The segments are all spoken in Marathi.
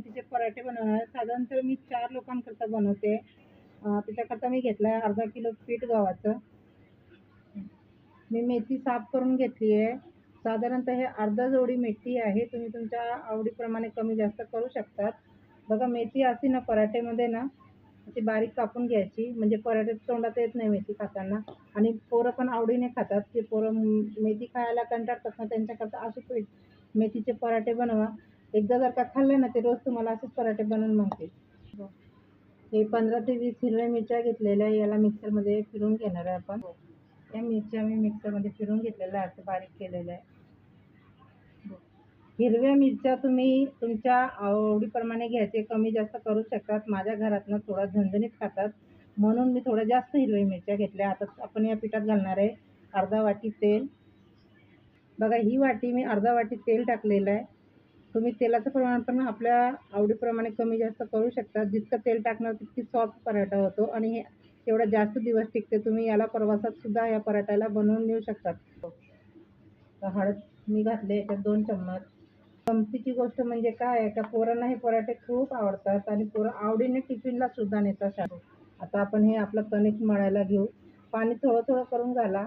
मेथीचे पराठे बनवणार. साधारणतः मी चार लोकांकरता बनवते. त्याच्याकरता मी घेतला आहे अर्धा किलो पीठ गव्हाचं. मी मेथी साफ करून घेतली आहे साधारणतः हे अर्धा जोडी मेथी आहे. तुम्ही तुमच्या आवडीप्रमाणे कमी जास्त करू शकतात. बघा मेथी असते ना पराठेमध्ये ना ती बारीक कापून घ्यायची. म्हणजे पराठे तोंडात येत नाही मेथी खाताना. आणि पोरं पण आवडीने खातात. की पोरं मेथी खायला कंटाळतात ना त्यांच्याकरता असे पीठ मेथीचे पराठे बनवा. एकदा जर का खाल्ले ना ते रोज तुम्हाला असेच पराठे बनवून माहिती हे पंधरा ते वीस हिरव्या मिरच्या घेतलेल्या आहे याला मिक्सरमध्ये फिरून घेणार आहे आपण. या मिरच्या मी मिक्सरमध्ये फिरून घेतलेल्या आहे असं बारीक केलेलं आहे हिरव्या मिरच्या तुम्ही तुमच्या आवडीप्रमाणे घ्यायचे कमी जास्त करू शकतात. माझ्या घरातनं थोडा झणझणीत खातात. म्हणून मी थोड्या जास्त हिरव्या मिरच्या घेतल्या. आता आपण या पिठात घालणार आहे अर्धा वाटी तेल. बघा ही वाटी मी अर्धा वाटी तेल टाकलेलं आहे. तुम्ही तेलाचं प्रमाण पण आपल्या आवडीप्रमाणे कमी जास्त करू शकता. जितकं तेल टाकणार तितकी सॉफ्ट पराठा होतो आणि हे एवढा जास्त दिवस टिकते तुम्ही याला प्रवासात सुद्धा या पराठ्याला बनवून नेऊ शकतात हळद मी घातले याच्यात दोन चम्मच. गमतीची गोष्ट म्हणजे काय आहे का पोरांना हे पराठे खूप आवडतात आणि पोरं आवडीने टिफिनला सुद्धा नेतात. शाळेत आता आपण हे आपलं कणिक मळायला घेऊ. पाणी थोडं थोडं करून घाला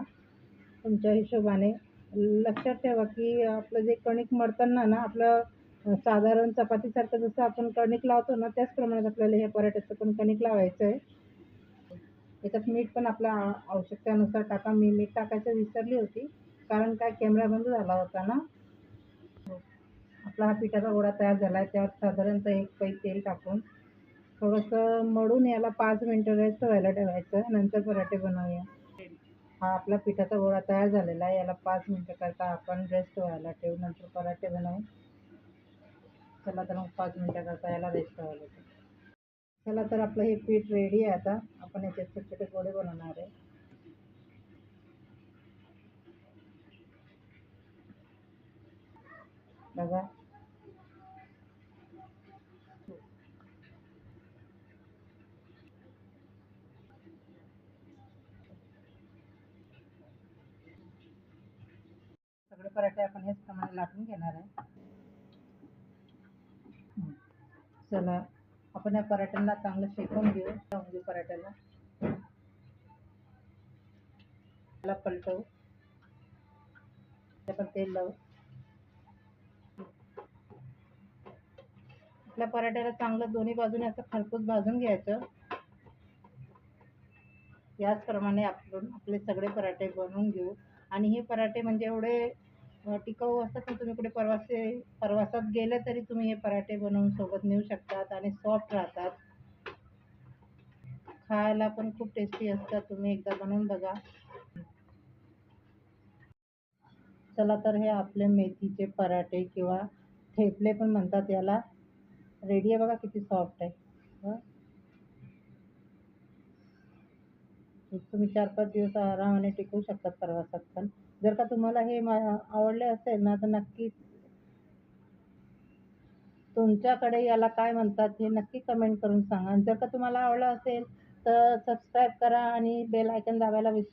तुमच्या हिशोबाने. लक्षात ठेवा की आपलं जे कणिक मळताना ना आपलं साधारण चपातीसारखं जसं आपण कणिक लावतो ना त्याच प्रमाणात आपल्याला हे पराठ्याचं पण कणिक लावायचं आहे. याच्यात मीठ पण आपल्या आवश्यकतेनुसार टाका. मी मीठ टाकायचं विसरली होती कारण काय कॅमेरा बंद झाला होता ना. आपला हा पिठाचा गोळा तयार झाला आहे त्यावर साधारणतः एक पै तेल टाकून थोडंसं मळून याला पाच मिनटं रेस्ट व्हायला ठेवायचं. नंतर पराठे बनवूया. हा आपला पिठाचा गोळा तयार झालेला आहे. याला पाच मिनटं करता आपण रेस्ट व्हायला ठेवू. नंतर पराठे बनवू. चला तर मग पाच मिनटं करता याला रेस्ट व्हायला ठेवू. चला तर आपलं हे पीठ रेडी आहे आता. आपण याचे छोटे छोटे गोळे बनवणार आहे. बघा. सगळे पराठे आपण हेच प्रमाणे लाटून घेणार आहे. चला आपण या पराठ्यांना चांगलं शेकून घेऊ. लावून घेऊ पराठ्याला पलटवू. तेल लावू. आपल्या पराठ्याला चांगलं दोन्ही बाजूने असं खरपूस भाजून घ्यायचं. याचप्रमाणे आपण आपले सगळे पराठे बनवून घेऊ. आणि हे पराठे म्हणजे एवढे टिकाऊ असतात ना तुम्ही कुठे प्रवासे प्रवासात गेले तरी तुम्ही हे पराठे बनवून सोबत नेऊ शकतात आणि सॉफ्ट राहतात. खायला पण खूप टेस्टी असतात तुम्ही एकदा बनवून बघा. चला तर हे आपले मेथीचे पराठे किंवा ठेपले पण म्हणतात याला. रेडी आहे बघा किती सॉफ्ट आहे. तुम्ही चार पाच दिवस आरामाने टिकवू शकतात प्रवासात पण. जर का तुम्हाला हे मा- आवडले असेल ना तर नक्की तुमच्याकडे याला काय म्हणतात हे नक्की कमेंट करून सांगा. आणि जर का तुम्हाला आवडलं असेल तर सबस्क्राईब करा आणि बेल आयकन दाबायला विसरू